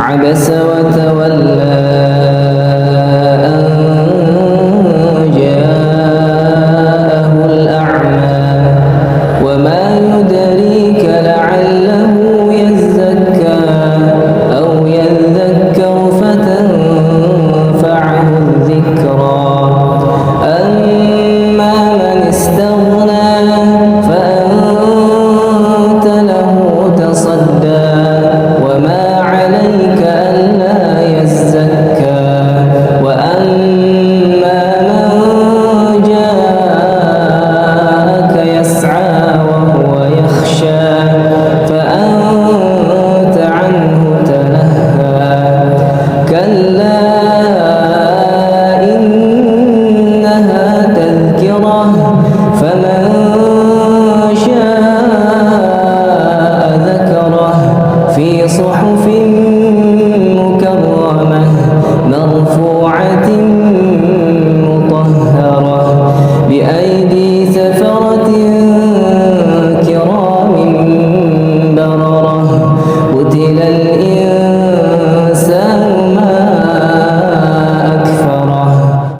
عبس وتولى أن جاءه وما يدريك لعله يزكى أو يذكر فتنفعه الذكرى أما من استغنى في صحف مكرمة مرفوعة مطهرة بأيدي